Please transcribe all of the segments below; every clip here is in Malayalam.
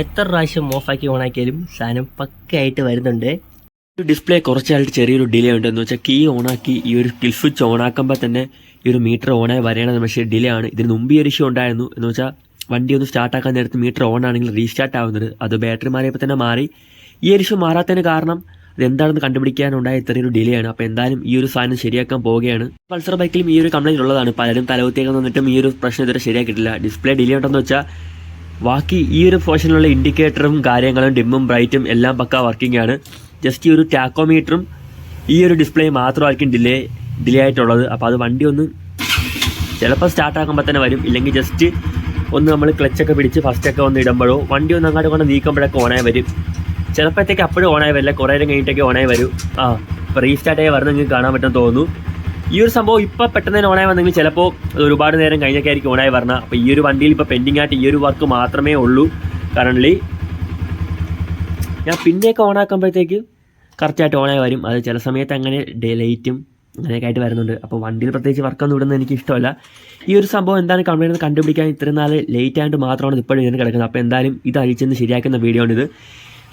എത്ര പ്രാവശ്യം ഓഫാക്കി ഓണാക്കിയാലും സാധനം പക്കയായിട്ട് വരുന്നുണ്ട്. ഡിസ്പ്ലേ കുറച്ചായിട്ട് ചെറിയൊരു ഡിലേ ഉണ്ട് എന്ന് വെച്ചാൽ കീ ഓണാക്കി ഈ ഒരു കിൽ സ്വിച്ച് ഓണാക്കുമ്പോൾ തന്നെ ഈ ഒരു മീറ്റർ ഓണായി വരേണ്ടത് പക്ഷേ ഡിലേ ആണ്. ഇതിന് മുമ്പ് ഈ ഒരു ഇഷ്യൂ ഉണ്ടായിരുന്നു എന്ന് വെച്ചാൽ വണ്ടി ഒന്ന് സ്റ്റാർട്ട് ആക്കാൻ നേരത്ത് മീറ്റർ ഓൺ ആണെങ്കിൽ റീസ്റ്റാർട്ട് ആവുന്നത്. അത് ബാറ്ററി മാറിയപ്പോൾ തന്നെ മാറി. ഈ ഒരു ഇഷ്യൂ മാറാത്തതിന് കാരണം അതെന്താണെന്ന് കണ്ടുപിടിക്കാനുണ്ടായ ഇത്രയൊരു ഡിലേ ആണ്. അപ്പോൾ എന്തായാലും ഈ ഒരു സാധനം ശരിയാക്കാൻ പോവുകയാണ്. പൾസർ ബൈക്കിലും ഈ ഒരു കംപ്ലൈന്റ് ഉള്ളതാണ്. പലരും തലവത്തേക്ക് വന്നിട്ടും ഈ ഒരു പ്രശ്നം ഇതുവരെ ശരിയാക്കിയിട്ടില്ല. ഡിസ്പ്ലേ ഡിലേ ഉണ്ടെന്ന് വെച്ചാൽ ബാക്കി ഈ ഒരു പോർഷനിലുള്ള ഇൻഡിക്കേറ്ററും കാര്യങ്ങളും ഡിമ്മും ബ്രൈറ്റും എല്ലാം പക്ക വർക്കിംഗ് ആണ്. ജസ്റ്റ് ഈ ഒരു ടാക്കോമീറ്ററും ഈ ഒരു ഡിസ്പ്ലേ മാത്രമായിരിക്കും ഡിലേ ഡിലേ ആയിട്ടുള്ളത്. അപ്പോൾ അത് വണ്ടി ഒന്ന് ചിലപ്പോൾ സ്റ്റാർട്ട് ആക്കുമ്പോൾ തന്നെ വരും. ഇല്ലെങ്കിൽ ജസ്റ്റ് ഒന്ന് നമ്മൾ ക്ലച്ചൊക്കെ പിടിച്ച് ഫസ്റ്റൊക്കെ ഒന്ന് ഇടുമ്പോഴോ വണ്ടി ഒന്ന് അങ്ങോട്ട് കൊണ്ട് നീക്കുമ്പോഴൊക്കെ ഓണായി വരും. ചിലപ്പോഴത്തേക്ക് അപ്പോഴും ഓണായി വരില്ല. കുറേ നേരം കഴിഞ്ഞിട്ടൊക്കെ ഓണായി വരും. ആ ഇപ്പോൾ റീസ്റ്റാർട്ടായി വരുന്നെങ്കിൽ വരുന്ന നിങ്ങൾക്ക് കാണാൻ പറ്റുമെന്ന് തോന്നുന്നു. ഈ ഒരു സംഭവം ഇപ്പോൾ പെട്ടെന്ന് തന്നെ ഓണായി വന്നെങ്കിൽ ചിലപ്പോൾ ഒരുപാട് നേരം കഴിഞ്ഞൊക്കെ ആയിരിക്കും ഓണായി വരണം. അപ്പോൾ ഈ ഒരു വണ്ടിയിൽ ഇപ്പോൾ പെൻഡിങ് ആയിട്ട് ഈ ഒരു വർക്ക് മാത്രമേ ഉള്ളൂ. കറണ്ട്ലി ഞാൻ പിന്നെയൊക്കെ ഓണാക്കുമ്പോഴത്തേക്ക് കറക്റ്റായിട്ട് ഓണായി വരും. അത് ചില സമയത്ത് അങ്ങനെ ഡേ ലൈറ്റും അങ്ങനെയൊക്കെ ആയിട്ട് വരുന്നുണ്ട്. അപ്പോൾ വണ്ടിയിൽ പ്രത്യേകിച്ച് വർക്കൊന്നും ഇടുന്നത് എനിക്ക് ഇഷ്ടമല്ല. ഈ ഒരു സംഭവം എന്താണ് കംപ്ലൈന്റ് കണ്ടുപിടിക്കാൻ ഇത്രയും നാൾ ലേറ്റ് ആയിട്ട് മാത്രമാണ് ഇപ്പോഴും ഇതിന് കിടക്കുന്നത്. അപ്പോൾ എന്തായാലും ഇത് അഴിച്ചെന്ന് ശരിയാക്കുന്ന വീഡിയോ ആണിത്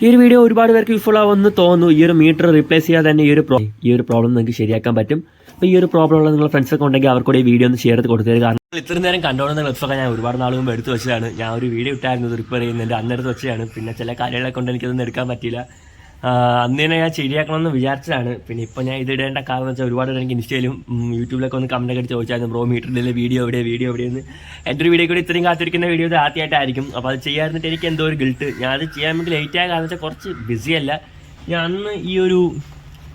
ഈ ഒരു വീഡിയോ ഒരുപാട് പേർക്ക് യൂസ്ഫുൾ ആവുമെന്ന് തോന്നുന്നു. ഈ ഒരു മീറ്റർ റീപ്ലേസ് ചെയ്യാതെ തന്നെ ഈ ഒരു ഈ ഒരു പ്രോബ്ലം നിങ്ങൾക്ക് ശരിയാക്കാൻ പറ്റും. അപ്പോൾ ഈ ഒരു പ്രോബ്ലം ഉള്ള നിങ്ങളുടെ ഫ്രണ്ട്സൊക്കെ ഉണ്ടെങ്കിൽ അവർക്കൂടെ ഈ വീഡിയോ ഒന്ന് ഷെയർ ചെയ്ത് കൊടുത്തത് കാരണം ഇത്രയും നേരം കണ്ടുകൊണ്ടിരുന്ന ക്ലിപ്സൊക്കെ ഞാൻ ഒരുപാട് നാൾ മുമ്പ് എടുത്ത് വെച്ചതാണ്. ഞാൻ ഒരു വീഡിയോ ഇട്ടായിരുന്നു റിപ്പയർ ചെയ്യുന്നതിന്റെ അന്നെടുത്ത് വെച്ചതാണ്. പിന്നെ ചില കാര്യങ്ങളെ കൊണ്ട് എനിക്കതൊന്നും എടുക്കാൻ പറ്റിയില്ല. അന്ന് തന്നെ ഞാൻ ശരിയാക്കണമെന്ന് വിചാരിച്ചതാണ്. പിന്നെ ഇപ്പോൾ ഞാൻ ഇത് ഇടേണ്ട കാരണം വെച്ചാൽ ഒരുപാട് എനിക്ക് ഇൻസ്റ്റയിലും യൂട്യൂബിലൊക്കെ ഒന്ന് കമന്റ് ഒക്കെ ചോദിച്ചായിരുന്നു ബ്രോ മീറ്ററിലെ വീഡിയോ എവിടെ വീഡിയോ എവിടെയെന്ന് എന്റെ ഒരു വീഡിയോ കൂടി ഇത്രയും കാത്തിരിക്കുന്ന വീഡിയോ ഇത് ആദ്യമായിട്ടായിരിക്കും. അപ്പോൾ അത് ചെയ്യാതിരുന്നിട്ട് എനിക്ക് എന്തോ ഒരു ഗിൽട്ട് ഞാൻ അത് ചെയ്യാൻ വേണ്ടി ലേറ്റ് ആയ കാരണം വെച്ചാൽ കുറച്ച് ബിസിയല്ല ഞാൻ അന്ന് ഈ ഒരു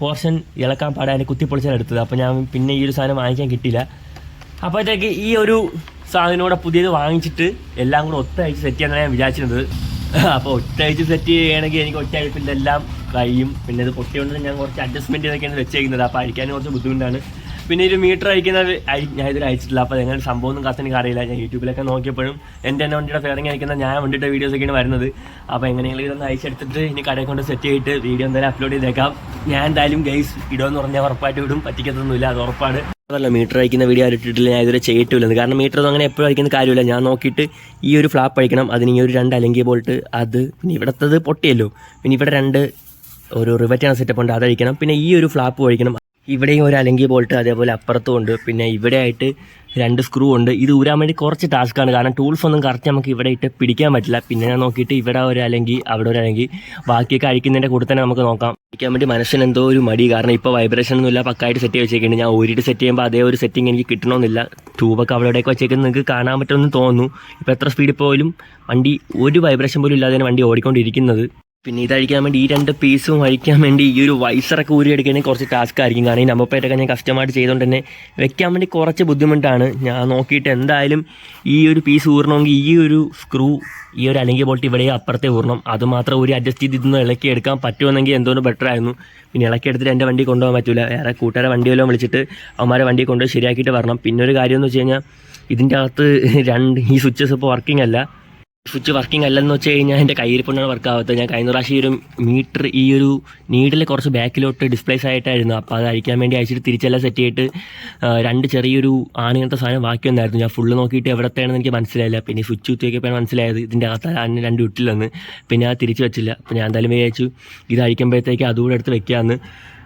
പോർഷൻ ഇളക്കാൻ പാടാൻ കുത്തിപ്പൊളിച്ചാണ് എടുത്തത്. അപ്പോൾ ഞാൻ പിന്നെ ഈ ഒരു സാധനം വാങ്ങിക്കാൻ കിട്ടിയില്ല. അപ്പോഴത്തേക്ക് ഈ ഒരു സാധനം പുതിയത് വാങ്ങിച്ചിട്ട് എല്ലാം കൂടെ ഒത്തയച്ച് സെറ്റ് ചെയ്യാനാണ് ഞാൻ വിചാരിച്ചിരുന്നത്. അപ്പോൾ ഒറ്റയച്ച് സെറ്റ് ചെയ്യണമെങ്കിൽ എനിക്ക് ഒറ്റ അഴിപ്പിന്റെ എല്ലാം കഴിയും. പിന്നെ അത് പൊട്ടിയോണ്ട് ഞാൻ കുറച്ച് അഡ്ജസ്റ്റ്മെന്റ് ചെയ്തൊക്കെയാണ് വെച്ചേക്കുന്നത്. അപ്പോൾ അഴിക്കാൻ കുറച്ച് ബുദ്ധിമുട്ടാണ്. പിന്നെ ഒരു മീറ്റർ അയക്കുന്ന ഞാൻ ഇതിൽ അയച്ചിട്ടില്ല അപ്പോൾ എങ്ങനെ സംഭവം ഒന്നും കത്ത് എനിക്ക് അറിയില്ല ഞാൻ യൂട്യൂബിലൊക്കെ നോക്കിയപ്പോഴും എന്റെ തന്നെ വണ്ടിയുടെ ഫെയറിങ് അയക്കുന്ന ഞാൻ വണ്ടിയുടെ വീഡിയോസൊക്കെയാണ് വരുന്നത്. അപ്പോൾ എങ്ങനെയെങ്കിലും ഇതൊന്ന് അയച്ചെടുത്തിട്ട് ഇനി കടയിൽ കൊണ്ട് സെറ്റ് ചെയ്തിട്ട് വീഡിയോ എന്തായാലും അപ്ലോഡ് ചെയ്തേക്കാം. ഞാൻ എന്തായാലും ഗൈസ് ഇടുമെന്ന് പറഞ്ഞാൽ ഉറപ്പായിട്ട് വിടും പറ്റിക്കത്തൊന്നുമില്ല അത് ഉറപ്പാണ്. അതല്ല മീറ്റർ അയക്കുന്ന വീഡിയോ ഇട്ടിട്ടില്ല. ഞാൻ ഇതുവരെ ചെയ്യിട്ടില്ല കാരണം മീറ്റർ ഒന്നും അങ്ങനെ എപ്പോഴും അയക്കുന്ന കാര്യമില്ല. ഞാൻ നോക്കിയിട്ട് ഈ ഒരു ഫ്ലാപ്പ് അയക്കണം അതിന് ഈ ഒരു രണ്ട് അല്ലെങ്കിൽ ബോൾട്ട് അത് പിന്നെ ഇവിടത്തത് പൊട്ടിയല്ലോ. പിന്നെ ഇവിടെ രണ്ട് ഒരു റിവറ്റാണ് സെറ്റപ്പ് ഉണ്ട്. അതഴിക്കണം പിന്നെ ഈ ഒരു ഫ്ലാപ്പ് ഒഴിക്കണം ഇവിടെയും ഒരു അലങ്കി ബോൾട്ട് അതേപോലെ അപ്പുറത്തും ഉണ്ട്. പിന്നെ ഇവിടെ ആയിട്ട് രണ്ട് സ്ക്രൂ ഉണ്ട്. ഇത് ഊരാൻ വേണ്ടി കുറച്ച് ടാസ്ക് ആണ്. കാരണം ടൂൾസ് ഒന്നും കറക്റ്റ് നമുക്ക് ഇവിടെ ഇട്ട് പിടിക്കാൻ പറ്റില്ല. പിന്നെ ഞാൻ നോക്കിയിട്ട് ഇവിടെ ഒരു അല്ലെങ്കിൽ അവിടെ ഒരു അല്ലെങ്കിൽ ബാക്കിയൊക്കെ അഴിക്കുന്നതിന്റെ കൂടെ തന്നെ നമുക്ക് നോക്കാം. അഴിക്കാൻ വേണ്ടി മനസ്സിന് എന്തോ ഒരു മടി. കാരണം ഇപ്പോൾ വൈബ്രേഷൻ ഒന്നും ഇല്ല പക്കായിട്ട് സെറ്റ് വെച്ചേക്കുന്നുണ്ട് ഞാൻ ഊരിട്ട് സെറ്റ് ചെയ്യുമ്പോൾ അതേ ഒരു സെറ്റിംഗ് എനിക്ക് കിട്ടണമെന്നില്ല ട്യൂബൊക്കെ അവിടെയൊക്കെ വെച്ചേക്കുന്നത് നിങ്ങൾക്ക് കാണാൻ പറ്റുമെന്ന് തോന്നുന്നു. ഇപ്പോൾ എത്ര സ്പീഡിൽ പോലും വണ്ടി ഒരു വൈബ്രേഷൻ പോലും ഇല്ലാതെയാണ് വണ്ടി ഓടിക്കൊണ്ടിരിക്കുന്നത്. പിന്നെ ഇത് അഴിക്കാൻ വേണ്ടി ഈ രണ്ട് പീസും അഴിക്കാൻ വേണ്ടി ഈ ഒരു വൈസറൊക്കെ ഊരി എടുക്കുകയാണെങ്കിൽ കുറച്ച് ടാസ്ക് ആയിരിക്കും. കാരണം ഈ നമ്പപ്പേറ്റൊക്കെ ഞാൻ കസ്റ്റമായിട്ട് ചെയ്തുകൊണ്ട് തന്നെ വെക്കാൻ വേണ്ടി കുറച്ച് ബുദ്ധിമുട്ടാണ്. ഞാൻ നോക്കിയിട്ട് എന്തായാലും ഈ ഒരു പീസ് ഊറണമെങ്കിൽ ഈ ഒരു സ്ക്രൂ ഈ ഒരു അലങ്കി ബോൾട്ട് ഇവിടെ അപ്പുറത്തെ ഊർണം അത് മാത്രം ഒരു അഡ്ജസ്റ്റ് ചെയ്ത് ഇതൊന്ന് ഇളക്കി എടുക്കാൻ പറ്റുമെന്നെങ്കിൽ എന്തോന്ന് ബെറ്റർ ആയിരുന്നു. പിന്നെ ഇളക്കി എടുത്തിട്ട് എന്റെ വണ്ടി കൊണ്ടുപോകാൻ പറ്റില്ല വേറെ കൂട്ടുകാരെ വണ്ടി വല്ലതും വിളിച്ചിട്ട് അവന്മാരെ വണ്ടി കൊണ്ടുപോയി ശരിയാക്കിയിട്ട് വരണം. പിന്നെ ഒരു കാര്യം എന്ന് വെച്ച് കഴിഞ്ഞാൽ ഇതിന്റെ അകത്ത് രണ്ട് ഈ സ്വിച്ചസ് ഇപ്പോൾ വർക്കിംഗ് അല്ല. സ്വിച്ച് വർക്കിംഗ് അല്ലെന്ന് വെച്ച് കഴിഞ്ഞാൽ എന്റെ കയ്യിരിപ്പൊണ്ടാണ് വർക്ക് ആവാത്തത്. ഞാൻ കഴിഞ്ഞ പ്രാവശ്യം ഈ ഒരു മീറ്റർ ഈ ഒരു നീഡിൽ കുറച്ച് ബാക്കിലോട്ട് ഡിസ്പ്ലേസ് ആയിട്ടായിരുന്നു. അപ്പോൾ അത് അഴിക്കാൻ വേണ്ടി അയച്ചിട്ട് തിരിച്ചെല്ലാം സെറ്റ് ചെയ്തിട്ട് രണ്ട് ചെറിയൊരു ആണിങ്ങനത്തെ സാധനം ബാക്കി ഒന്നായിരുന്നു ഞാൻ ഫുള്ള് നോക്കിയിട്ട് എവിടത്തെയാണെന്ന് എനിക്ക് മനസ്സിലായില്ല. പിന്നെ സ്വിച്ച് കുത്തിയൊക്കെയാണ് മനസ്സിലായത് ഇതിന്റെ അകത്ത് അന്ന് രണ്ട് വിട്ടില്ലെന്ന്. പിന്നെ അത് തിരിച്ച് വെച്ചില്ല. അപ്പോൾ ഞാൻ എന്തായാലും വിചാരിച്ചു ഇത് അഴിക്കുമ്പോഴത്തേക്ക് അതുകൂടെ എടുത്ത് വെക്കാമെന്ന്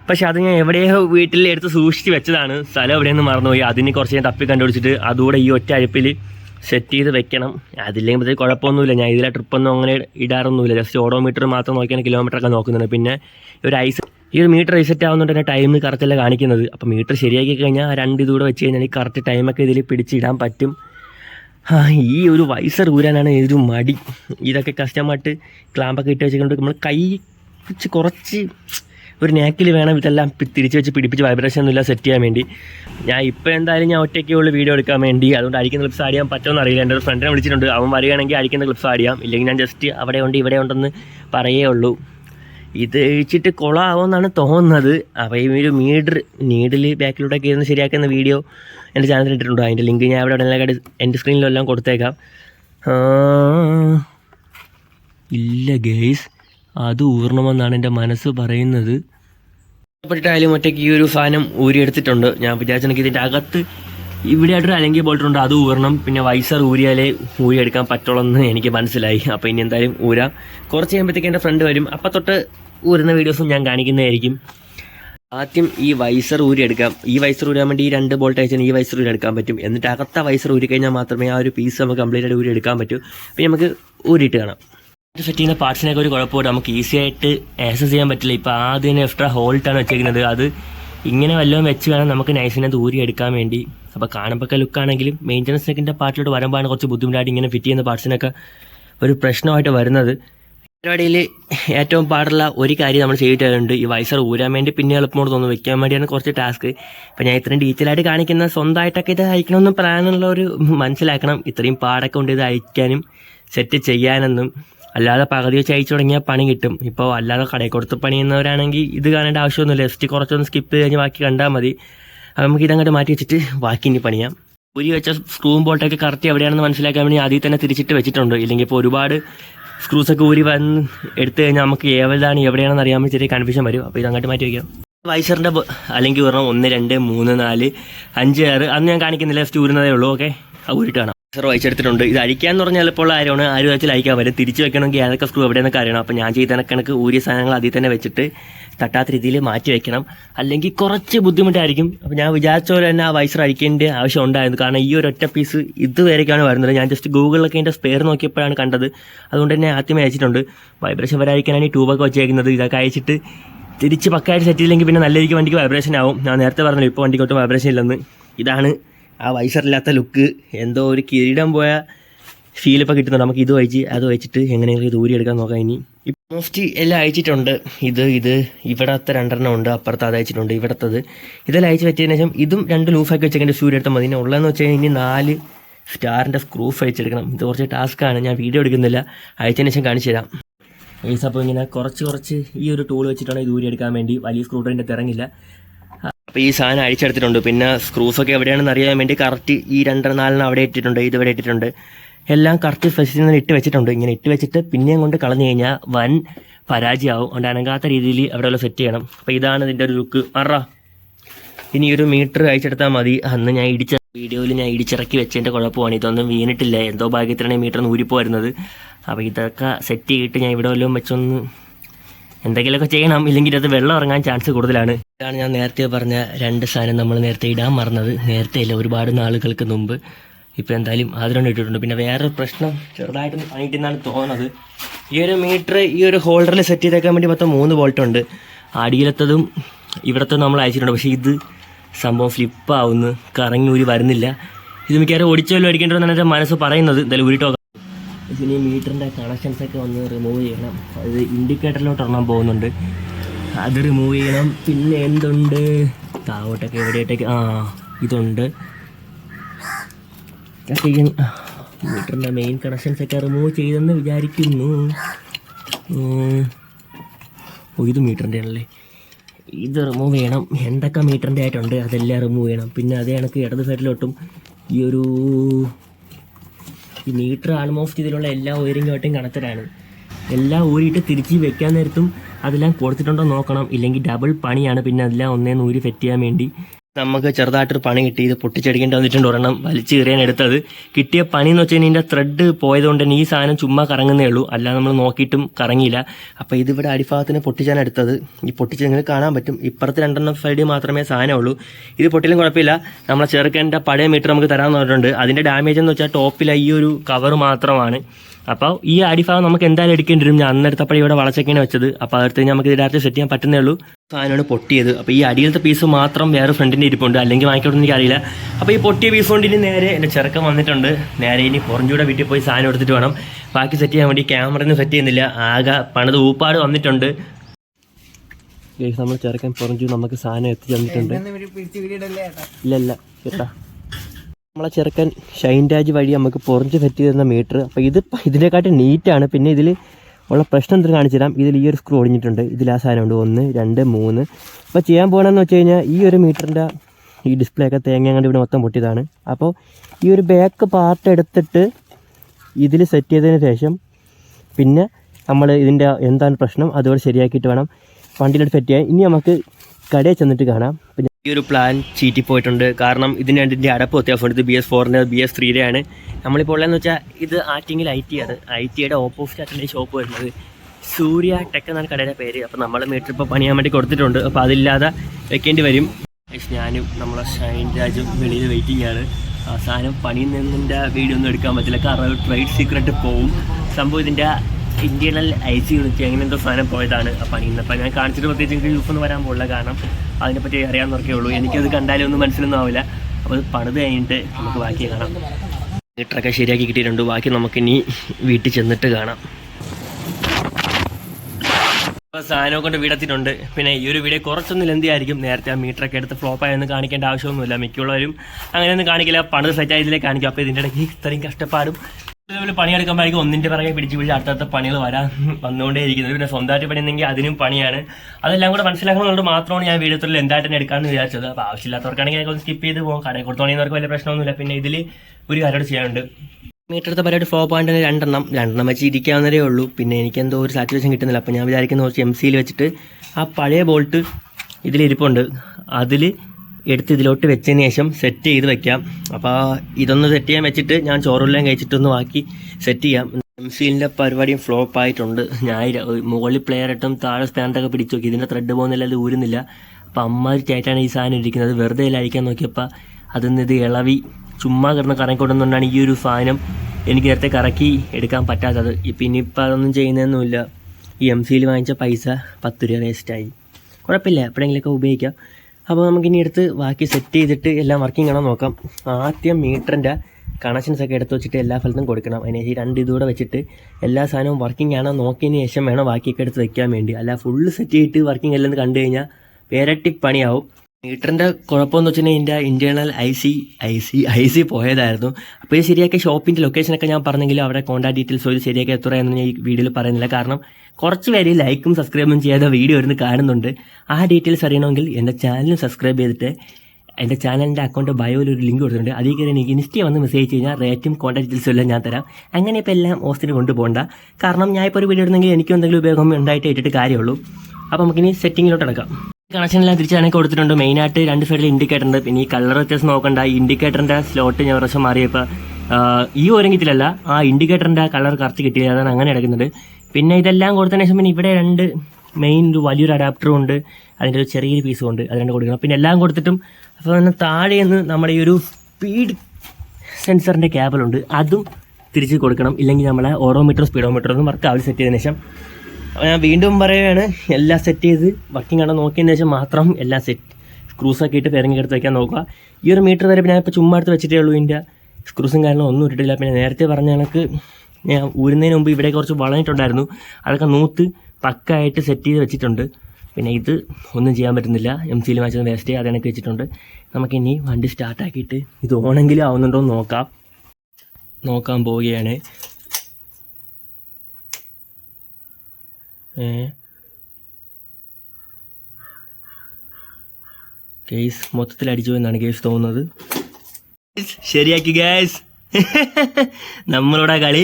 പക്ഷെ അത് ഞാൻ എവിടെയോ വീട്ടിൽ എടുത്ത് സൂക്ഷിച്ച് വെച്ചതാണ്. സ്ഥലം എവിടെയെന്ന് മറന്നുപോയി. അതിന് കുറച്ച് ഞാൻ തപ്പി കണ്ടുപിടിച്ചിട്ട് അതുകൂടെ ഈ ഒറ്റ അഴിപ്പിൽ സെറ്റ് ചെയ്ത് വെക്കണം. അതില്ലെങ്കിൽ കുഴപ്പമൊന്നുമില്ല. ഞാൻ ഇതിലെ ട്രിപ്പൊന്നും അങ്ങനെ ഇടാറൊന്നുമില്ല. ജസ്റ്റ് ഓഡോമീറ്റർ മാത്രം നോക്കിയാണ് കിലോമീറ്റർ ഒക്കെ നോക്കുന്നുണ്ട് പിന്നെ ഒരു ഐസ് ഈ ഒരു മീറ്റർ റീസെറ്റ് ആവുന്നതുകൊണ്ട് തന്നെ ടൈം കറക്റ്റല്ല കാണിക്കുന്നത്. അപ്പോൾ മീറ്റർ ശരിയാക്കി കഴിഞ്ഞാൽ രണ്ട് ഇതുകൂടെ വെച്ച് കഴിഞ്ഞാൽ ഈ കറക്റ്റ് ടൈമൊക്കെ ഇതിൽ പിടിച്ചിടാൻ പറ്റും. ഈ ഒരു വൈസർ ഊരാനാണ് ഒരു മടി. ഇതൊക്കെ കസ്റ്റമായിട്ട് ക്ലാമ്പൊക്കെ ഇട്ട് വെച്ചിട്ടുണ്ട് നമ്മൾ കൈ കുറച്ച് കുറച്ച് ഒരു നാക്കിൽ വേണം ഇതെല്ലാം തിരിച്ച് വെച്ച് പിടിപ്പിച്ച് വൈബ്രേഷൻ ഒന്നുമില്ല സെറ്റ് ചെയ്യാൻ വേണ്ടി. ഞാൻ ഇപ്പോൾ എന്തായാലും ഞാൻ ഒറ്റയ്ക്കേ ഉള്ളൂ വീഡിയോ എടുക്കാൻ വേണ്ടി. അതുകൊണ്ട് അടിക്കുന്ന ക്ലിപ്സ് ആഡ് ചെയ്യാൻ പറ്റുമെന്ന് അറിയില്ല. എന്റെ ഒരു ഫ്രണ്ടിനെ വിളിച്ചിട്ടുണ്ട്. അവൻ വരികയാണെങ്കിൽ അടിക്കുന്ന ക്ലിപ്സ് ആഡ് ചെയ്യാം. ഇല്ലെങ്കിൽ ഞാൻ ജസ്റ്റ് അവിടെ ഉണ്ട് ഇവിടെ ഉണ്ടെന്ന് പറയേ ഉള്ളൂ. ഇത് കഴിച്ചിട്ട് കുളമാവുമെന്നാണ് തോന്നുന്നത്. അപ്പോൾ ഈ ഒരു മീഡർ നീഡിൽ ബാക്കിലൂടെ ഇരുന്ന് ശരിയാക്കുന്ന വീഡിയോ എന്റെ ചാനലിൽ ഇട്ടിട്ടുണ്ട്. അതിന്റെ ലിങ്ക് ഞാൻ അവിടെ ഉടനെ എന്റെ സ്ക്രീനിലെല്ലാം കൊടുത്തേക്കാം. ഇല്ല ഗേസ് അത് ഊർണമെന്നാണ് എന്റെ മനസ്സ് പറയുന്നത്. പെട്ടിട്ടായാലും ഒറ്റയ്ക്ക് ഈ ഒരു സാധനം ഊരിയെടുത്തിട്ടുണ്ട്. ഞാൻ വിചാരിച്ചെനിക്ക് ഇതിന്റെ അകത്ത് ഇവിടെ ആയിട്ടൊരു അലങ്കി ബോൾട്ടുണ്ട് അത് ഊരണം. പിന്നെ വൈസർ ഊരിയാലേ ഊരിയെടുക്കാൻ പറ്റുള്ളൂ എന്ന് എനിക്ക് മനസ്സിലായി. അപ്പോൾ ഇനി എന്തായാലും ഊരാം. കുറച്ച് കഴിയുമ്പോഴത്തേക്ക് എന്റെ ഫ്രണ്ട് വരും. അപ്പം തൊട്ട് ഊരുന്ന വീഡിയോസും ഞാൻ കാണിക്കുന്നതായിരിക്കും. ആദ്യം ഈ വൈസർ ഊരി എടുക്കാം ഈ വൈസർ ഊരാൻ വേണ്ടി ഈ രണ്ട് ബോൾട്ട് അയച്ചാൽ ഈ വൈസർ ഊരി എടുക്കാൻ പറ്റും. എന്നിട്ട് അകത്ത വൈസർ ഊരി കഴിഞ്ഞാൽ മാത്രമേ ആ ഒരു പീസ് നമുക്ക് കംപ്ലീറ്റ് ആയിട്ട് ഊരി എടുക്കാൻ പറ്റൂ. അപ്പോൾ നമുക്ക് ഊരിയിട്ട് കാണാം. സെറ്റ് ചെയ്യുന്ന പാർട്സിനൊക്കെ ഒരു കുഴപ്പമില്ല. നമുക്ക് ഈസി ആയിട്ട് ആക്സസ് ചെയ്യാൻ പറ്റില്ല. ഇപ്പോൾ ആദ്യം എക്സ്ട്രാ ഹോൾട്ടാണ് വെച്ചേക്കുന്നത്. അത് ഇങ്ങനെ വല്ലതും വെച്ച് വേണം നമുക്ക് നൈസിനെ ദൂരി എടുക്കാൻ വേണ്ടി. അപ്പോൾ കാണുമ്പോൾ ലുക്കാണെങ്കിലും മെയിന്റനൻസിന്റെ പാർട്ടിലോട്ട് വരുമ്പോഴാണ് കുറച്ച് ബുദ്ധിമുട്ടായിട്ട് ഇങ്ങനെ ഫിറ്റ് ചെയ്യുന്ന പാർട്സിനൊക്കെ ഒരു പ്രശ്നമായിട്ട് വരുന്നത്. പരിപാടിയിൽ ഏറ്റവും പാടുള്ള ഒരു കാര്യം നമ്മൾ ചെയ്തിട്ടുണ്ട്. ഈ വൈസർ ഊരാൻ വേണ്ടി പിന്നെ എളുപ്പമോട് തോന്നുന്നു വെക്കാൻ വേണ്ടിയാണ് കുറച്ച് ടാസ്ക് അപ്പം ഞാൻ ഇത്രയും ഡീറ്റെയിൽ ആയിട്ട് കാണിക്കുന്ന സ്വന്തമായിട്ടൊക്കെ ഇത് അയക്കണമെന്ന് പ്ലാനുള്ള ഒരു മനസ്സിലാക്കണം. ഇത്രയും പാടൊക്കെ ഉണ്ട് ഇത് അയക്കാനും സെറ്റ് ചെയ്യാനെന്നും. അല്ലാതെ പകുതി വെച്ച് അയച്ചു തുടങ്ങിയാൽ പണി കിട്ടും. ഇപ്പോൾ അല്ലാതെ കടയിൽ കൊടുത്ത് പണിയുന്നവരാണെങ്കിൽ ഇത് കാണേണ്ട ആവശ്യമൊന്നുമില്ല. ജസ്റ്റ് കുറച്ചൊന്ന് സ്കിപ്പ് കഴിഞ്ഞ് ബാക്കി കണ്ടാൽ മതി. അപ്പോൾ നമുക്ക് ഇതങ്ങോട്ട് മാറ്റി വെച്ചിട്ട് ബാക്കി ഇനി പണിയാം. ഉരി വെച്ച സ്ക്രൂവും ബോൾട്ടൊക്കെ കറക്റ്റ് എവിടെയാണെന്ന് മനസ്സിലാക്കാൻ വേണ്ടി ആദ്യം തന്നെ തിരിച്ചിട്ട് വെച്ചിട്ടുണ്ട്. ഇല്ലെങ്കിൽ ഇപ്പോൾ ഒരുപാട് സ്ക്രൂസൊക്കെ ഊരി വന്ന് എടുത്തു കഴിഞ്ഞാൽ നമുക്ക് ഏവലാണ് എവിടെയാണെന്ന് അറിയാൻ വേണ്ടി ചെറിയ കൺഫ്യൂഷൻ വരും. അപ്പോൾ ഇതങ്ങോട്ട് മാറ്റി വയ്ക്കാം വൈസറിന്റെ അല്ലെങ്കിൽ പറഞ്ഞാൽ ഒന്ന് രണ്ട് മൂന്ന് നാല് അഞ്ച് ആറ്. അന്ന് ഞാൻ കാണിക്കുന്നില്ല ജസ്റ്റ് ഊരുന്നതേ ഉള്ളൂ. ഓക്കെ അത് ഊരിട്ട് വൈസർ വായിച്ചെടുത്തിട്ടുണ്ട്. ഇത് അടിക്കാന്ന് പറഞ്ഞാൽ ഇപ്പോൾ ആരാണ്? ആര് വെച്ചാൽ അയക്കാൻ വരും തിരിച്ചു വെക്കണമെങ്കിൽ ഏതൊക്കെ സ്ക്രൂ എവിടെയെന്നൊക്കെ അറിയണം. അപ്പോൾ ഞാൻ ചെയ്ത കണക്ക് ഊരിയ സാധനങ്ങൾ അതിൽ തന്നെ വെച്ചിട്ട് തട്ടാത്ത രീതിയിൽ മാറ്റി വെക്കണം. അല്ലെങ്കിൽ കുറച്ച് ബുദ്ധിമുട്ടായിരിക്കും. അപ്പോൾ ഞാൻ വിചാരിച്ച പോലെ തന്നെ ആ വൈസർ അഴിക്കേണ്ട ആവശ്യം ഉണ്ടായിരുന്നു. കാരണം ഈ ഒരു ഒറ്റ പീസ് ഇതുവരേക്കാണ് വരുന്നത്. ഞാൻ ജസ്റ്റ് ഗൂഗിളിലൊക്കെ എന്റെ സ്പെയർ നോക്കിയപ്പോഴാണ് കണ്ടത്. അതുകൊണ്ട് തന്നെ ആദ്യമേ അയച്ചിട്ടുണ്ട്. വൈബ്രേഷൻ വരാതിരിക്കാനാണ് ഈ ട്യൂബൊക്കെ വെച്ചേക്കുന്നത്. ഇതൊക്കെ അയച്ചിട്ട് തിരിച്ച് പക്കായിട്ട് സെറ്റ് ചെയ്തില്ലെങ്കിൽ പിന്നെ നല്ല രീതിക്ക് വണ്ടിക്ക് വൈബ്രേഷൻ ആവും. ഞാൻ നേരത്തെ പറഞ്ഞല്ലോ ഇപ്പോൾ വണ്ടിക്ക് ഒട്ടും വൈബ്രേഷൻ ഇല്ലെന്ന്. ഇതാണ് ആ വൈസറില്ലാത്ത ലുക്ക് എന്തോ ഒരു കിരീടം പോയ ഫീൽ ഇപ്പോൾ കിട്ടുന്നുണ്ട്. നമുക്ക് ഇത് വായിച്ച് അത് വെച്ചിട്ട് എങ്ങനെയെങ്കിലും ഇത് ഊരിയെടുക്കാൻ നോക്കാം ഇനി. മോസ്റ്റ് എല്ലാം അയച്ചിട്ടുണ്ട്. ഇത് ഇത് ഇവിടത്തെ രണ്ടെണ്ണം ഉണ്ട് അപ്പുറത്ത് അത് അയച്ചിട്ടുണ്ട് ഇവിടത്തത്. ഇതെല്ലാം അയച്ച് വെച്ചതിന് ശേഷം ഇതും രണ്ട് ലൂഫാക്കി വെച്ചെങ്കിൽ സൂര്യ എടുത്താൽ മതി. ഇനി ഉള്ളതെന്ന് വെച്ച് കഴിഞ്ഞാൽ ഇനി നാല് സ്റ്റാറിന്റെ സ്ക്രൂഫ് അയച്ചെടുക്കണം. ഇത് കുറച്ച് ടാസ്ക്കാണ് ഞാൻ വീഡിയോ എടുക്കുന്നില്ല. അയച്ചതിന് ശേഷം കാണിച്ചു തരാം. ഏസ് അപ്പോൾ ഇങ്ങനെ കുറച്ച് കുറച്ച് ഈ ഒരു ടൂൾ വെച്ചിട്ടാണ് ഇത് ഊരിയെടുക്കാൻ വേണ്ടി വലിയ സ്ക്രൂ ഡ്രൈവിന്റെ ഇറങ്ങില്ല. അപ്പോൾ ഈ സാധനം അഴിച്ചെടുത്തിട്ടുണ്ട്. പിന്നെ സ്ക്രൂസൊക്കെ എവിടെയാണെന്ന് അറിയാൻ വേണ്ടി കറക്റ്റ് ഈ രണ്ടര നാലെണ്ണം അവിടെ ഇട്ടിട്ടുണ്ട് ഇത് ഇവിടെ ഇട്ടിട്ടുണ്ട്. എല്ലാം കറക്റ്റ് സ്പെഷ്യൽ നിന്ന് ഇട്ട് വെച്ചിട്ടുണ്ട്. ഇങ്ങനെ ഇട്ട് വെച്ചിട്ട് പിന്നെയും കൊണ്ട് കളഞ്ഞു കഴിഞ്ഞാൽ വൻ പരാജയമാവും. അതുകൊണ്ട് അനങ്ങാത്ത രീതിയിൽ അവിടെ സെറ്റ് ചെയ്യണം. അപ്പോൾ ഇതാണ് ഇതിന്റെ ഒരു ലുക്ക് അറ. ഇനി ഒരു മീറ്റർ അയച്ചെടുത്താൽ മതി. അന്ന് ഞാൻ ഇടിച്ച വീഡിയോയിൽ ഞാൻ ഇടിച്ചിറക്കി വെച്ചതിന്റെ കുഴപ്പമാണ്. ഇതൊന്നും വീണിട്ടില്ല. എന്തോ ഭാഗ്യത്തിലാണ് ഈ മീറ്റർ ഊരിപ്പോയിരുന്നത് അപ്പോൾ ഇതൊക്കെ സെറ്റ് ചെയ്തിട്ട് ഞാൻ ഇവിടെ വല്ലതും വെച്ചൊന്ന് എന്തെങ്കിലുമൊക്കെ ചെയ്യണം. ഇല്ലെങ്കിൽ അത് വെള്ളം ഇറങ്ങാൻ ചാൻസ് കൂടുതലാണ്. ഇതാണ് ഞാൻ നേരത്തെ പറഞ്ഞ രണ്ട് സാധനം നമ്മൾ നേരത്തെ ഇടാൻ മറന്നത്. നേരത്തെ ഇല്ല ഒരുപാട് നാളുകൾക്ക് മുമ്പ്. ഇപ്പോൾ എന്തായാലും ആദ്യം ഇട്ടിട്ടുണ്ട്. പിന്നെ വേറൊരു പ്രശ്നം ചെറുതായിട്ട് പണിയിട്ടെന്നാണ് തോന്നുന്നത്. ഈ ഒരു മീറ്റർ ഈ ഒരു ഹോൾഡറിൽ സെറ്റ് ചെയ്തേക്കാൻ വേണ്ടി മൊത്തം മൂന്ന് വോൾട്ട് ഉണ്ട്. അടിയിലത്തതും ഇവിടത്തെ നമ്മൾ അയച്ചിട്ടുണ്ട്. പക്ഷേ ഇത് സംഭവം ഫ്ലിപ്പാവുന്നു കറങ്ങി ഊരി വരുന്നില്ല. ഇത് മിക്കവാറും ഓടിച്ചോലും അടിക്കേണ്ടതെന്നാണ് എന്റെ മനസ്സ് പറയുന്നത്. എന്തായാലും ഊരിട്ടോ ഇതിന് മീറ്ററിന്റെ കണക്ഷൻസ് ഒക്കെ ഒന്ന് റിമൂവ് ചെയ്യണം. അത് ഇൻഡിക്കേറ്ററിലോട്ട് ഒരെണ്ണം പോകുന്നുണ്ട്. അത് റിമൂവ് ചെയ്യണം. പിന്നെ എന്തുണ്ട്? താവോട്ടൊക്കെ എവിടെയായിട്ടൊക്കെ ആ ഇതുണ്ട്. മീറ്ററിന്റെ മെയിൻ കണക്ഷൻസ് ഒക്കെ റിമൂവ് ചെയ്തെന്ന് വിചാരിക്കുന്നു. ഓ ഇത് മീറ്ററിന്റെ ആണല്ലേ. ഇത് റിമൂവ് ചെയ്യണം. എന്തൊക്കെ മീറ്ററിന്റെ ആയിട്ടുണ്ട്? അതെല്ലാം റിമൂവ് ചെയ്യണം. പിന്നെ അതേ കണക്ക് ഇടത് സൈഡിലോട്ടും ഈ ഒരു ഈ മീറ്റർ ആൾമോസ്റ്റ് ഇതിലുള്ള എല്ലാ ഉയരങ്ങളുമായിട്ടും കണക്റ്റഡാണ് എല്ലാം ഊരിയിട്ട് തിരിച്ച് വെക്കാൻ നേരത്തും അതെല്ലാം കൊടുത്തിട്ടുണ്ടോ നോക്കണം. ഇല്ലെങ്കിൽ ഡബിൾ പണിയാണ്. പിന്നെ അതെല്ലാം ഒന്നേന്ന് ഊരി ഫെറ്റ് ചെയ്യാൻ വേണ്ടി. നമുക്ക് ചെറുതായിട്ടൊരു പണി കിട്ടി. ഇത് പൊട്ടിച്ചടിക്കേണ്ടി വന്നിട്ടുണ്ട്. ഒരെണ്ണം വലിച്ചു കയറിയാണ് എടുത്തത്. കിട്ടിയ പണി എന്ന് വെച്ച് കഴിഞ്ഞാൽ ഇതിന്റെ ത്രെഡ് പോയതുകൊണ്ട് ഈ സാധനം ചുമ്മാ കറങ്ങുന്നേ ഉള്ളൂ. അല്ലാതെ നമ്മൾ നോക്കിയിട്ടും കറങ്ങിയില്ല. അപ്പോൾ ഇതിവിടെ അടിഭാഗത്തിന് പൊട്ടിച്ചാണ് എടുത്തത്. ഈ പൊട്ടിച്ച് നിങ്ങൾക്ക് കാണാൻ പറ്റും. ഇപ്പുറത്ത് രണ്ടെണ്ണം സൈഡിൽ മാത്രമേ സാധനമുള്ളൂ ഇത് പൊട്ടിയാലും കുഴപ്പമില്ല. നമ്മളെ ചെറുക്കന്റെ പഴയ മീറ്റർ നമുക്ക് തരാമെന്ന് പറഞ്ഞിട്ടുണ്ട്. അതിന്റെ ഡാമേജ് എന്ന് വെച്ചാൽ ടോപ്പിലെ ഈ ഒരു കവർ മാത്രമാണ്. അപ്പോൾ ഈ അടിഭാഗം നമുക്ക് എന്തായാലും എടുക്കേണ്ടി വരും. ഞാൻ അന്നെടുത്തപ്പോഴും ഇവിടെ വളച്ചൊക്കെയാണ് വെച്ചത്. അപ്പോൾ അടുത്ത് നമുക്ക് അടുത്ത് സെറ്റ് ചെയ്യാൻ പറ്റുന്നേ ഉള്ളൂ. സാധനമാണ് പൊട്ടിയത്. അപ്പോൾ ഈ അടിയിലത്തെ പീസ് മാത്രം വേറെ ഫ്രണ്ടിന്റെ ഇരിപ്പുണ്ട്. അല്ലെങ്കിൽ വാങ്ങിക്കോട്ടെന്ന് എനിക്കറിയില്ല. അപ്പോൾ ഈ പൊട്ടിയ പീസ് കൊണ്ട് ഇനി നേരെ എന്റെ ചെറുക്കം വന്നിട്ടുണ്ട്. നേരെ ഇനി കുറഞ്ഞൂടെ വീട്ടിൽ പോയി സാധനം എടുത്തിട്ട് വേണം. ബാക്കി സെറ്റ് ചെയ്യാൻ വേണ്ടി ക്യാമറ ക്യാമറയൊന്നും സെറ്റ് ചെയ്യുന്നില്ല. ആകെ പണിത് ഊപ്പാട് വന്നിട്ടുണ്ട്. നമ്മൾ ചെറുക്കൻ പുറഞ്ഞു നമുക്ക് സാധനം എത്തിച്ചു തന്നിട്ടുണ്ട്. ഇല്ല ഇല്ല കേട്ടാ. നമ്മളെ ചെറുക്കൻ ഷൈൻ രാജ് വഴി നമുക്ക് പൊറിഞ്ച് സെറ്റ് ചെയ്തിരുന്ന മീറ്റർ അപ്പോൾ ഇത് ഇതിനെക്കാട്ടും നീറ്റാണ് പിന്നെ ഇതിൽ ഉള്ള പ്രശ്നം എന്തെങ്കിലും കാണിച്ചു തരാം. ഇതിൽ ഈ ഒരു സ്ക്രൂ ഒടിഞ്ഞിട്ടുണ്ട്. ഇതിൽ ആ സാധനം ഉണ്ട്. ഒന്ന് രണ്ട് മൂന്ന്. അപ്പോൾ ചെയ്യാൻ പോകണമെന്ന് വെച്ച് കഴിഞ്ഞാൽ ഈ ഒരു മീറ്ററിന്റെ ഈ ഡിസ്പ്ലേ ഒക്കെ തേങ്ങ കണ്ട് ഇവിടെ മൊത്തം പൊട്ടിയതാണ്. അപ്പോൾ ഈ ഒരു ബാക്ക് പാർട്ട് എടുത്തിട്ട് ഇതിൽ സെറ്റ് ചെയ്തതിന് ശേഷം പിന്നെ നമ്മൾ ഇതിന്റെ എന്താണ് പ്രശ്നം? അതുപോലെ ശരിയാക്കിയിട്ട് വേണം വണ്ടിയിലോട്ട് സെറ്റ് ചെയ്യാൻ. ഇനി നമുക്ക് കടയിൽ ചെന്നിട്ട് കാണാം. ഈ ഒരു പ്ലാൻ ചീറ്റി പോയിട്ടുണ്ട്. കാരണം ഇതിന് രണ്ടിന്റെ അടപ്പ് വ്യത്യാസമുണ്ട് ഇത് ബി എസ് ഫോറിന്റെ ബി എസ് ത്രീയുടെ ആണ് നമ്മളിപ്പോൾ ഉള്ളതെന്ന് വെച്ചാൽ ഇത് ആറ്റിങ്ങിൽ ഐ ടി ആണ്. ഐ ടിയുടെ ഓപ്പോസിറ്റ് ആയിട്ടാണ് ഷോപ്പ് വരുന്നത്. സൂര്യ ടെക് എന്നാണ് കടയുടെ പേര്. അപ്പോൾ നമ്മൾ മീറ്റർ ഇപ്പോൾ പണിയാൻ വേണ്ടി കൊടുത്തിട്ടുണ്ട്. അപ്പോൾ അതില്ലാതെ വെക്കേണ്ടി വരും. ഞാനും നമ്മളെ ഷൈൻ രാജും വെളിയിൽ വെയിറ്റിംഗ് ആണ് അവസാനം നിന്നിന്റെ വീഡിയോ ഒന്നും എടുക്കാൻ പറ്റില്ല. കാരണം ട്രേഡ് സീക്രട്ട് പോവും. സംഭവം ഇതിന്റെ ഇന്ത്യണൽ ഐ സി യൂണിറ്റ് അങ്ങനെ എന്തോ സാധനം പോയതാണ്. അപ്പം ഇന്നിപ്പോൾ ഞാൻ കാണിച്ചിട്ട് പ്രത്യേകിച്ച് എനിക്ക് യൂസ് ഒന്നും വരാൻ പോകില്ല കാരണം അതിനെപ്പറ്റി അറിയാമെന്നൊക്കെ ഉള്ളൂ. എനിക്കത് കണ്ടാലും ഒന്നും മനസ്സിലൊന്നും ആവില്ല അപ്പോൾ അത് പണിത് കഴിഞ്ഞിട്ട് നമുക്ക് ബാക്കി കാണാം. മീറ്ററൊക്കെ ശരിയാക്കി കിട്ടിയിട്ടുണ്ട്. ബാക്കി നമുക്കിനി വീട്ടിൽ ചെന്നിട്ട് കാണാം. ഇപ്പോൾ സാധനം കൊണ്ട് വീടെത്തിയിട്ടുണ്ട്. പിന്നെ ഈ ഒരു വീഡിയോ കുറച്ചൊന്നും ലെന്തിയായിരിക്കും നേരത്തെ ആ മീറ്ററൊക്കെ എടുത്ത് ഫ്ലോപ്പ് ആയെന്ന് കാണിക്കേണ്ട ആവശ്യമൊന്നുമില്ല. മിക്കുള്ളവരും അങ്ങനെയൊന്നും കാണിക്കില്ല. പണിത് സെറ്റ് ആയതിലേ കാണിക്കും. അപ്പോൾ ഇതിന്റെ ഇടയ്ക്ക് ഇത്രയും കഷ്ടപ്പാടും ഇതേപോലെ പണിയെടുക്കുമ്പോഴേക്കും ഒന്നിന്റെ പിറകെ പിടിച്ച് പിടിച്ച് അടുത്തടുത്ത പണികൾ വരാൻ വന്നുകൊണ്ടേ ഇരിക്കുന്നത് പിന്നെ സ്വന്തമായിട്ട് പണിയുന്നെങ്കിൽ അതിനും പണിയാണ്. അതെല്ലാം കൂടെ മനസ്സിലാക്കുന്നതുകൊണ്ട് മാത്രമാണ് ഞാൻ വീഡിയോത്തിൽ എന്തായിട്ട് തന്നെ എടുക്കാമെന്ന് വിചാരിച്ചത്. അപ്പോൾ ആവശ്യമില്ലാത്തവർക്കാണെങ്കിൽ അതൊക്കെ സ്കിപ്പ് ചെയ്ത് പോകും കടയിൽ കൊടുത്തോണിയെന്നവർക്ക് വലിയ പ്രശ്നമൊന്നുമില്ല. പിന്നെ ഇതിൽ ഒരു കാര്യം ചെയ്യാനുണ്ട്. മീറ്റർ എടുത്ത പരിപാടി ഫോർ പോയിന്റ് രണ്ടെണ്ണം. രണ്ടെണ്ണം വെച്ച് ഇരിക്കാവുന്നതേ ഉള്ളൂ. പിന്നെ എനിക്ക് എന്തോ ഒരു സാറ്റിസ്ഫാക്ഷൻ കിട്ടുന്നില്ല. അപ്പോൾ ഞാൻ വിചാരിക്കുന്ന കുറച്ച് എം സിയിൽ വെച്ചിട്ട് ആ പഴയ ബോൾട്ട് ഇതിലിരിപ്പുണ്ട്. അതിൽ എടുത്ത് ഇതിലോട്ട് വെച്ചതിന് ശേഷം സെറ്റ് ചെയ്ത് വെക്കാം. അപ്പോൾ ഇതൊന്ന് സെറ്റ് ചെയ്യാൻ വെച്ചിട്ട് ഞാൻ ചോറെല്ലാം കഴിച്ചിട്ടൊന്ന് ബാക്കി സെറ്റ് ചെയ്യാം. എം സീലിന്റെ പരിപാടിയും ഫ്ലോപ്പ് ആയിട്ടുണ്ട്. ഞാൻ മുകളിൽ പ്ലെയർ ഇട്ടും താഴെ സ്റ്റാൻഡൊക്കെ പിടിച്ചു നോക്കി. ഇതിന്റെ ത്രെഡ് പോകുന്നില്ല അത് ഊരുന്നില്ല. അപ്പോൾ അമ്മാതിരി ടൈറ്റാണ് ഈ സാധനം ഇരിക്കുന്നത്. വെറുതെ അഴിക്കാൻ നോക്കിയപ്പോൾ അതിന്ന് ഇത് ഇളവി. ചുമ്മാ കിടന്ന് കറങ്ങിക്കൊണ്ടെന്നുകൊണ്ടാണ് ഈ ഒരു സാധനം എനിക്ക് നേരത്തെ കറക്കി എടുക്കാൻ പറ്റാത്തത്. ഇപ്പം അതൊന്നും ചെയ്യുന്നതൊന്നുമില്ല. ഈ എം സിയിൽ വാങ്ങിച്ച പൈസ പത്ത് രൂപ വേസ്റ്റായി കുഴപ്പമില്ല എപ്പോഴെങ്കിലുമൊക്കെ ഉപയോഗിക്കാം. അപ്പോൾ നമുക്ക് ഇനി എടുത്ത് ബാക്കി സെറ്റ് ചെയ്തിട്ട് എല്ലാം വർക്കിംഗ് ആണോ നോക്കാം. ആദ്യം മീറ്ററിന്റെ കണക്ഷൻസ് ഒക്കെ എടുത്ത് വെച്ചിട്ട് എല്ലാ സ്ഥലത്തും കൊടുക്കണം. അതിന് ഈ രണ്ട് ഇതുകൂടെ വെച്ചിട്ട് എല്ലാ സാധനവും വർക്കിംഗ് ആണോ നോക്കിയതിന് ശേഷം വേണം ബാക്കിയൊക്കെ എടുത്ത് വെക്കാൻ വേണ്ടി. അല്ല ഫുള്ള് സെറ്റ് ചെയ്തിട്ട് വർക്കിംഗ് എല്ലാം കണ്ടു കഴിഞ്ഞാൽ വേരട്ടി പണിയാവും. മീറ്ററിന്റെ കുഴപ്പമെന്ന് വെച്ചിട്ടുണ്ടെങ്കിൽ എന്റെ internal I C I C I C പോയതായിരുന്നു. അപ്പോൾ ഇത് ശരിയാക്കിയ ഷോപ്പിന്റെ ലൊക്കേഷനൊക്കെ ഞാൻ പറഞ്ഞെങ്കിലും അവിടെ കോൺടാക്ട് ഡീറ്റെയിൽസ് ഒരു ശരിയാക്കി എത്ര എന്ന് ഞാൻ ഈ വീഡിയോയിൽ പറയുന്നില്ല. കാരണം കുറച്ച് പേര് ലൈക്കും സബ്സ്ക്രൈബും ചെയ്യാതെ വീഡിയോ ഇരുന്ന് കാണുന്നുണ്ട്. ആ ഡീറ്റെയിൽസ് അറിയണമെങ്കിൽ എന്റെ ചാനലും സബ്സ്ക്രൈബ് ചെയ്തിട്ട് എന്റെ ചാനലിന്റെ അക്കൗണ്ട് ബയോയിൽ ഒരു ലിങ്ക് കൊടുത്തിട്ടുണ്ട്. അതിൽ കയറി എനിക്ക് ഇൻസ്റ്റി വന്ന് മെസ്സേജ് കഴിഞ്ഞാൽ റേറ്റും കോൺടാക്ട് ഡീറ്റെയിൽസും എല്ലാം ഞാൻ തരാം. അങ്ങനെ ഇപ്പോൾ എല്ലാം ഓസ്റ്റിന് കൊണ്ടുപോകണ്ട. കാരണം ഞാൻ ഇപ്പോൾ ഒരു വീഡിയോ ഇടുന്നെങ്കിൽ എനിക്കും എന്തെങ്കിലും ഉപയോഗം ഉണ്ടായിട്ട് ഇട്ടിട്ട് കാര്യമുള്ളൂ. അപ്പോൾ നമുക്കിനി സെറ്റിങ്ങിലോട്ട് അടക്കാം കണക്ഷനെല്ലാം തിരിച്ചാണ് കൊടുത്തിട്ടുണ്ട്. മെയിനായിട്ട് രണ്ട് സൈഡിൽ ഇൻഡിക്കേറ്റർ ഉണ്ട്. പിന്നെ ഈ കളർ വ്യത്യാസം നോക്കണ്ട. ഈ ഇൻഡിക്കേറ്ററിന്റെ സ്ലോട്ട് ഞാൻ പ്രാവശ്യം മാറിയപ്പോൾ ഈ ഓരങ്കിത്തിലല്ല ആ ഇൻഡിക്കേറ്ററിന്റെ കളർ കറക്റ്റ് കിട്ടിയില്ല. അതാണ് അങ്ങനെ എടുക്കുന്നത് പിന്നെ ഇതെല്ലാം കൊടുത്തതിന് ശേഷം പിന്നെ ഇവിടെ രണ്ട് മെയിൻ ഒരു വലിയൊരു അഡാപ്റ്ററും ഉണ്ട്. അതിന്റെ ഒരു ചെറിയൊരു പീസും ഉണ്ട്. അത് രണ്ട് കൊടുക്കണം. പിന്നെ എല്ലാം കൊടുത്തിട്ടും അപ്പോൾ തന്നെ താഴെ നിന്ന് നമ്മുടെ ഈ ഒരു സ്പീഡ് സെൻസറിന്റെ കേബിളുണ്ട് അതും തിരിച്ച് കൊടുക്കണം. ഇല്ലെങ്കിൽ നമ്മളെ ഓറോമീറ്ററും സ്പീഡോമീറ്ററും വർക്ക് ആവില്ല സെറ്റ് ചെയ്തതിന് ശേഷം. ഞാൻ വീണ്ടും പറയുകയാണ് എല്ലാം സെറ്റ് ചെയ്ത് വർക്കിംഗ് ആണോ നോക്കിയതിന് ശേഷം മാത്രം എല്ലാം സെറ്റ് സ്ക്രൂസൊക്കെ ഇട്ട് പെരങ്ങി എടുത്ത് വയ്ക്കാൻ നോക്കുക. ഈ ഒരു മീറ്റർ വരെ ഞാൻ ഇപ്പോൾ ചുമ്മാ എടുത്ത് വെച്ചിട്ടേ ഉള്ളൂ ഇതിന്റെ സ്ക്രൂസും കാരണം ഒന്നും ഇട്ടിട്ടില്ല. പിന്നെ നേരത്തെ പറഞ്ഞ കണക്ക് ഞാൻ ഊരുന്നതിന് മുമ്പ് ഇവിടെ കുറച്ച് വളഞ്ഞിട്ടുണ്ടായിരുന്നു. അതൊക്കെ നൂത്ത് പക്കായിട്ട് സെറ്റ് ചെയ്ത് വെച്ചിട്ടുണ്ട്. പിന്നെ ഇത് ഒന്നും ചെയ്യാൻ പറ്റുന്നില്ല. എം സിയിൽ വാങ്ങിച്ചത് വേസ്റ്റ് അത് കണക്ക് വെച്ചിട്ടുണ്ട്. നമുക്കിനി വണ്ടി സ്റ്റാർട്ടാക്കിയിട്ട് ഇത് ഓണെങ്കിലും ആവുന്നുണ്ടോ എന്ന് നോക്കാം. നോക്കാൻ പോവുകയാണ്. കേസ് മൊത്തത്തിൽ അടിച്ചു എന്നാണ് കേസ് തോന്നുന്നത്. ശരിയാക്കി ഗ്യാസ് നമ്മളുടെ കളി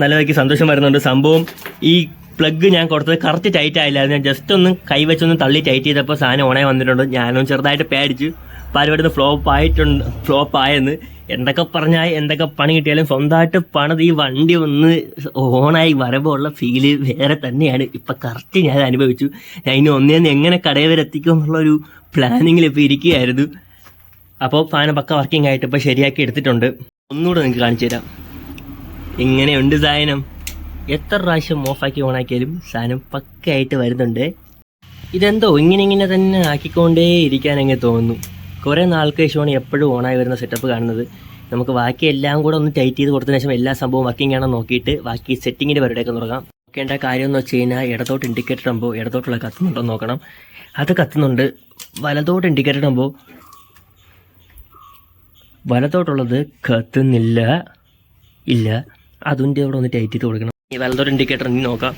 നല്ലതാക്കി സന്തോഷം വരുന്നുണ്ട്. സംഭവം ഈ പ്ലഗ് ഞാൻ കൊടുത്തത് കറക്റ്റ് ടൈറ്റ് ആയില്ലായിരുന്നു ഞാൻ ജസ്റ്റ് ഒന്ന് കൈവച്ചൊന്ന് തള്ളി ടൈറ്റ് ചെയ്തപ്പോൾ സാധനം ഓണേ വന്നിട്ടുണ്ട്. ഞാനും ചെറുതായിട്ട് പേടിച്ചു. പരിപാടി ഫ്ലോപ്പ് ആയിട്ടുണ്ട് ഫ്ലോപ്പ് ആയെന്ന്. എന്തൊക്കെ പറഞ്ഞാൽ എന്തൊക്കെ പണി കിട്ടിയാലും സ്വന്തമായിട്ട് പണിത് ഈ വണ്ടി ഒന്ന് ഓണായി വരുമ്പോൾ ഉള്ള ഫീൽ വേറെ തന്നെയാണ്. ഇപ്പം കറക്റ്റ് ഞാൻ അനുഭവിച്ചു. ഞാൻ ഇനി ഒന്നേന്ന് എങ്ങനെ കടയിൽ വരെ എത്തിക്കും എന്നുള്ളൊരു പ്ലാനിങ്ങിൽ ഇപ്പോൾ ഇരിക്കുകയായിരുന്നു. അപ്പോൾ ഫാൻ പക്ക വർക്കിംഗ് ആയിട്ട് ഇപ്പോൾ ശരിയാക്കി എടുത്തിട്ടുണ്ട്. ഒന്നുകൂടെ നിങ്ങൾക്ക് കാണിച്ചു തരാം. ഇങ്ങനെയുണ്ട് സാധനം. എത്ര പ്രാവശ്യം ഓഫാക്കി ഓണാക്കിയാലും സാധനം പക്കയായിട്ട് വരുന്നുണ്ട്. ഇതെന്തോ ഇങ്ങനെ ഇങ്ങനെ തന്നെ ആക്കിക്കൊണ്ടേ ഇരിക്കാനങ്ങ് തോന്നുന്നു. കുറേ നാൾക്ക് ശേഷമാണ് എപ്പോഴും ഓണായി വരുന്ന സെറ്റപ്പ് കാണുന്നത്. നമുക്ക് ബാക്കി എല്ലാം കൂടെ ഒന്ന് ടൈറ്റ് ചെയ്ത് കൊടുത്തതിന് ശേഷം എല്ലാ സംഭവം വർക്കിംഗ് ആണോ നോക്കിയിട്ട് ബാക്കി സെറ്റിങ്ങിന്റെ പരിപാടിയൊക്കെ തുടങ്ങാം. നോക്കേണ്ട കാര്യം എന്ന് വെച്ച് കഴിഞ്ഞാൽ ഇടത്തോട്ട് ഇൻഡിക്കേറ്റർ ആകുമ്പോൾ ഇടത്തോട്ടുള്ള കത്തുന്നുണ്ടോ നോക്കണം. അത് കത്തുന്നുണ്ട്. വലത്തോട്ട് ഇൻഡിക്കേറ്റർ ആകുമ്പോൾ വലത്തോട്ടുള്ളത് കത്തുന്നില്ല ഇല്ല. അതിന്റെ അവിടെ ഒന്ന് ടൈറ്റ് ചെയ്ത് കൊടുക്കണം. ഈ വലത്തോട്ട് ഇൻഡിക്കേറ്റർ ഇനി നോക്കാം.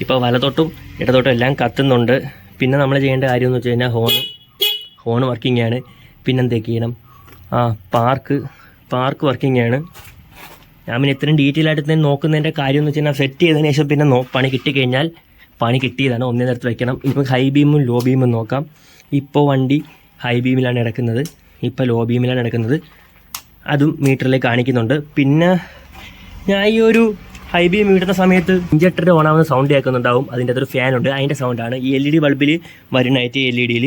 ഇപ്പോൾ വലത്തോട്ടും ഇടത്തോട്ടും എല്ലാം കത്തുന്നുണ്ട്. പിന്നെ നമ്മൾ ചെയ്യേണ്ട കാര്യം എന്ന് വെച്ച് കഴിഞ്ഞാൽ ഹോൺ ഹോൺ വർക്കിംഗ് ആണ്. പിന്നെ എന്തൊക്കെ ചെയ്യണം ആ പാർക്ക് പാർക്ക് വർക്കിംഗ് ആണ് ഞാൻ പിന്നെ ഇത്രയും ഡീറ്റെയിൽ ആയിട്ട് തന്നെ നോക്കുന്നതിന്റെ കാര്യം എന്ന് വെച്ച് കഴിഞ്ഞാൽ സെറ്റ് ചെയ്തതിന് ശേഷം പിന്നെ നോ പണി കിട്ടിക്കഴിഞ്ഞാൽ പണി കിട്ടിയതാണ്. ഒന്നേ നേരത്ത് വെക്കണം. ഇപ്പം ഹൈ ബീമും ലോ ബീമും നോക്കാം. ഇപ്പോൾ വണ്ടി ഹൈ ബീമിലാണ് ഇടക്കുന്നത് ഇപ്പോൾ ലോ ബീമിലാണ് ഇടക്കുന്നത് അതും മീറ്ററിൽ കാണിക്കുന്നുണ്ട്. പിന്നെ ഞാൻ ഈ ഒരു ഹൈ ബീം ഇടുന്ന സമയത്ത് ഇഞ്ചക്ടർ ഓണാവുന്ന സൗണ്ട് കേൾക്കുന്നുണ്ടാവും. അതിന്റെ അകത്തൊരു ഫാനുണ്ട് അതിന്റെ സൗണ്ടാണ് ഈ എൽ ഇ ഡി ബൾബിൽ വരുന്നതായിട്ട് എൽ ഇ ഡിയിൽ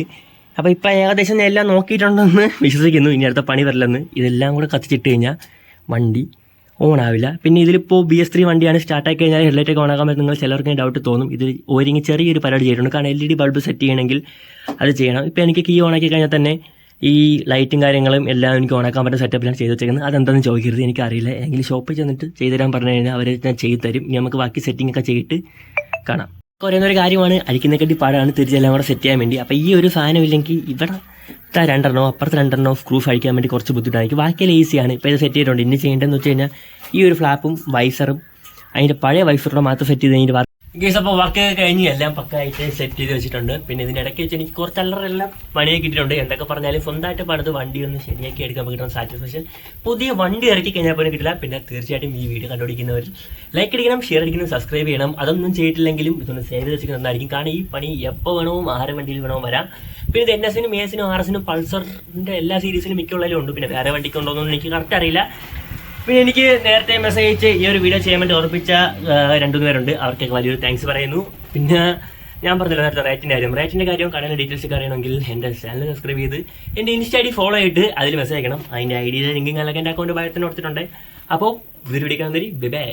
അപ്പോൾ ഇപ്പോൾ ഏകദേശം എല്ലാം നോക്കിയിട്ടുണ്ടെന്ന് വിശ്വസിക്കുന്നു. ഇനി അടുത്ത പണി വരില്ലെന്ന്. ഇതെല്ലാം കൂടെ കത്തിച്ചിട്ട് കഴിഞ്ഞാൽ വണ്ടി ഓൺ ആവില്ല പിന്നെ ഇതിലിപ്പോൾ ബി എസ് ത്രീ വണ്ടിയാണ് സ്റ്റാർട്ടാക്കി കഴിഞ്ഞാൽ ഹെഡ്ലൈറ്റ് ഒക്കെ ഓൺ ആക്കാൻ പറ്റും. നിങ്ങൾ ചിലർക്ക് ഡൗട്ട് തോന്നും. ഇതിൽ ഓരിങ് ചെറിയൊരു പരിപാടി ചെയ്തിട്ടുണ്ട്. കാരണം L E D bulb set ചെയ്യണമെങ്കിൽ അത് ചെയ്യണം. ഇപ്പോൾ എനിക്ക് കീ ഓണാക്കി കഴിഞ്ഞാൽ തന്നെ ഈ ലൈറ്റും കാര്യങ്ങളും എല്ലാം എനിക്ക് ഓണാക്കാൻ പറ്റുന്ന സെറ്റപ്പിലാണ് ചെയ്ത് വെച്ചേക്കുന്നത് അതെന്താണെന്ന് ചോദിക്കരുത്. എനിക്കറിയില്ല. എങ്കിൽ ഷോപ്പിൽ ചെന്നിട്ട് ചെയ്തു തരാൻ പറഞ്ഞു കഴിഞ്ഞാൽ അവർ ഞാൻ ചെയ്തു തരും നമുക്ക് ബാക്കി സെറ്റിംഗ് ഒക്കെ ചെയ്തിട്ട് കാണാം. പറയുന്ന ഒരു കാര്യമാണ് അടിക്കുന്നേക്കട്ടി പാടാണ്. തിരിച്ചെല്ലാം കൂടെ സെറ്റ് ചെയ്യാൻ വേണ്ടി. അപ്പോൾ ഈ ഒരു സാധനം ഇല്ലെങ്കിൽ ഇവിടെ രണ്ടെണ്ണോ അപ്പുറത്തെ രണ്ടെണ്ണോ സ്ക്രൂഫ് അഴിക്കാൻ വേണ്ടി കുറച്ച് ബുദ്ധിമുട്ടായിരിക്കും ബാക്കിയെല്ലാം ഈസിയാണ് ഇപ്പോൾ ഇത് സെറ്റ് ചെയ്തിട്ടുണ്ട്. ഇനി ചെയ്യേണ്ടതെന്ന് വെച്ച് കഴിഞ്ഞാൽ ഈ ഒരു ഫ്ലാപ്പും വൈസറും അതിന്റെ പഴയ വൈസറുടെ മാത്രം സെറ്റ് ചെയ്ത് കഴിഞ്ഞിട്ട് കേസ് അപ്പോൾ വർക്ക് കഴിഞ്ഞ് എല്ലാം പക്കായിട്ട് സെറ്റ് ചെയ്ത് വെച്ചിട്ടുണ്ട്. പിന്നെ ഇതിനിടയ്ക്ക് വെച്ച് എനിക്ക് കുറച്ച് അല്ലറെല്ലാം പണിയൊക്കെ കിട്ടിയിട്ടുണ്ട്. എന്തൊക്കെ പറഞ്ഞാലും സ്വന്തമായിട്ട് പണിത് വണ്ടി ഒന്ന് ശരിയാക്കി എടുക്കാൻ കിട്ടുന്ന സാറ്റിസ്ഫാക്ഷൻ പുതിയ വണ്ടി ഇറക്കി കഴിഞ്ഞാൽ പോലും കിട്ടില്ല. പിന്നെ തീർച്ചയായിട്ടും ഈ വീഡിയോ കണ്ടുപിടിക്കുന്നവർ ലൈക്ക് അടിക്കണം ഷെയർ അടിക്കണം സബ്സ്ക്രൈബ് ചെയ്യണം. അതൊന്നും ചെയ്തിട്ടില്ലെങ്കിലും ഇതൊന്ന് സേവ് ചെയ്ത് വെച്ചിട്ടുണ്ടായിരിക്കും കാരണം ഈ പണി എപ്പോൾ വേണോ ആറ് വണ്ടിയിൽ വേണോ വരാം. പിന്നെ ഇത് എൻ എസിനും എ എസിനും ആർ എസിനും പൾസറിന്റെ എല്ലാ സീരീസിലും മിക്കുള്ളതിലും ഉണ്ട്. പിന്നെ വേറെ വണ്ടിക്ക് ഉണ്ടോ എന്നൊന്നും എനിക്ക് കറക്റ്റ് അറിയില്ല. പിന്നെ എനിക്ക് നേരത്തെ മെസ്സേജ് അയച്ച് ഈ ഒരു വീഡിയോ ചെയ്യാൻ വേണ്ടി ഓർപ്പിച്ച രണ്ടു പേരുണ്ട്. അവർക്കൊക്കെ വലിയൊരു താങ്ക്സ് പറയുന്നു. പിന്നെ ഞാൻ പറഞ്ഞല്ലോ നേരത്തെ റേറ്റിന്റെ കാര്യം. റേറ്റിന്റെ കാര്യം കടലിന്റെ ഡീറ്റെയിൽസ് ഒക്കെ അറിയണമെങ്കിൽ എന്റെ ചാനൽ സബ്സ്ക്രൈബ് ചെയ്ത് എന്റെ ഇൻസ്റ്റ ഐ ഡി ഫോളോ ആയിട്ട് അതിൽ മെസ്സേജ് അയക്കണം. അതിന്റെ ഐ ഡിയുടെ ലിങ്കും കാലൊക്കെ എന്റെ അക്കൗണ്ട് ഭയത്തിന് കൊടുത്തിട്ടുണ്ട്. അപ്പോൾ ഇതൊരു വീഡിയോ തരി ബൈ